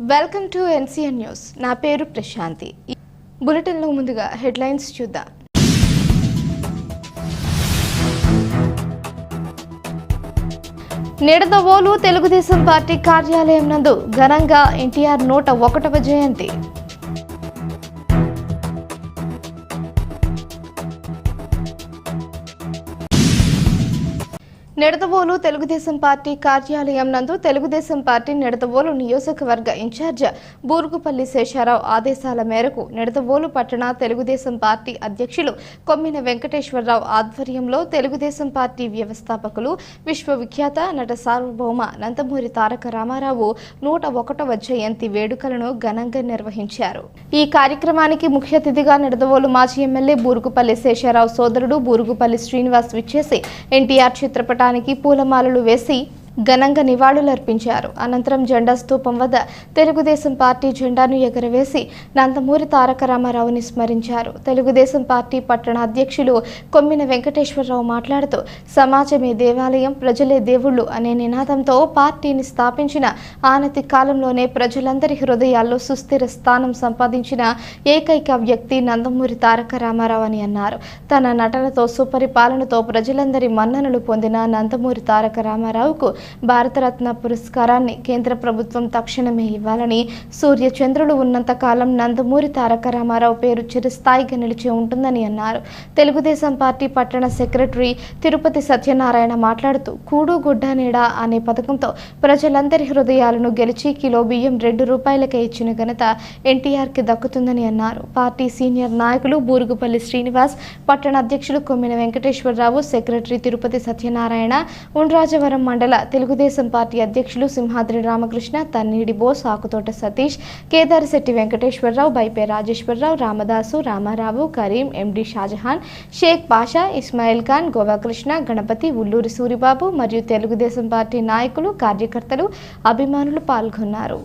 Welcome to NCN news. నా పేరు ప్రశాంతి. బులెటిన్లో ముందుగా హెడ్లైన్స్ చూద్దాం. నిడదవోలు తెలుగుదేశం పార్టీ కార్యాలయం నందు ఘనంగా ఎన్టీఆర్ నూట ఒకటవ జయంతి. నిడదవోలు తెలుగుదేశం పార్టీ కార్యాలయం నందు తెలుగుదేశం పార్టీ నిడదవోలు నియోజకవర్గ ఇన్ఛార్జ్ బూరుగుపల్లి శేషారావు ఆదేశాల మేరకు నిడదవోలు పట్టణ తెలుగుదేశం పార్టీ అధ్యక్షులు కొమ్మిన వెంకటేశ్వరరావు ఆధ్వర్యంలో తెలుగుదేశం పార్టీ వ్యవస్థాపకులు విశ్వవిఖ్యాత నట సార్వభౌమ నందమూరి తారక రామారావు నూట ఒకటవ జయంతి వేడుకలను ఘనంగా నిర్వహించారు. ఈ కార్యక్రమానికి ముఖ్య అతిథిగా నిడదవోలు మాజీ ఎమ్మెల్యే బూరుగుపల్లి శేషారావు సోదరుడు బూరుగుపల్లి శ్రీనివాస్ విచ్చేసి ఎన్టీఆర్ విగ్రహానికి పూలమాలలు వేసి ఘనంగా నివాళులర్పించారు. అనంతరం జెండా స్తూపం వద్ద తెలుగుదేశం పార్టీ జెండాను ఎగరవేసి నందమూరి తారక రామారావుని స్మరించారు. తెలుగుదేశం పార్టీ పట్టణ అధ్యక్షులు కొమ్మిన వెంకటేశ్వరరావు మాట్లాడుతూ సమాజమే దేవాలయం ప్రజలే దేవుళ్ళు అనే నినాదంతో పార్టీని స్థాపించిన ఆనతి కాలంలోనే ప్రజలందరి హృదయాల్లో సుస్థిర స్థానం సంపాదించిన ఏకైక వ్యక్తి నందమూరి తారక రామారావు అని అన్నారు. తన నటనతో సుపరిపాలనతో ప్రజలందరి మన్ననలు పొందిన నందమూరి తారక రామారావుకు భారతరత్న పురస్కారాన్ని కేంద్ర ప్రభుత్వం తక్షణమే ఇవ్వాలని సూర్య చంద్రులు ఉన్నంత కాలం నందమూరి తారక రామారావు పేరు చిరస్థాయిగా నిలిచి ఉంటుందని అన్నారు. తెలుగుదేశం పార్టీ పట్టణ సెక్రటరీ తిరుపతి సత్యనారాయణ మాట్లాడుతూ కూడు గుడ్డ నీడ అనే పథకంతో ప్రజలందరి హృదయాలను గెలిచి కిలో బియ్యం రెండు రూపాయలకే ఇచ్చిన ఘనత ఎన్టీఆర్కి దక్కుతుందని అన్నారు. పార్టీ సీనియర్ నాయకులు బూరుగుపల్లి శ్రీనివాస్ పట్టణ అధ్యక్షులు కొమ్మిన వెంకటేశ్వరరావు సెక్రటరీ తిరుపతి సత్యనారాయణ ఉండ్రాజవరం మండల తెలుగుదేశం పార్టీ అధ్యక్షులు సింహాద్రి రామకృష్ణ తన్నీడి బోస్ ఆకుతోట సతీష్ కేదారిశెట్టి వెంకటేశ్వరరావు బైపే రాజేశ్వరరావు రామదాసు రామారావు కరీం ఎండి షాజహాన్ షేక్ పాషా ఇస్మాయిల్ ఖాన్ గోవాకృష్ణ గణపతి ఉల్లూరి సూరిబాబు మరియు తెలుగుదేశం పార్టీ నాయకులు కార్యకర్తలు అభిమానులు పాల్గొన్నారు.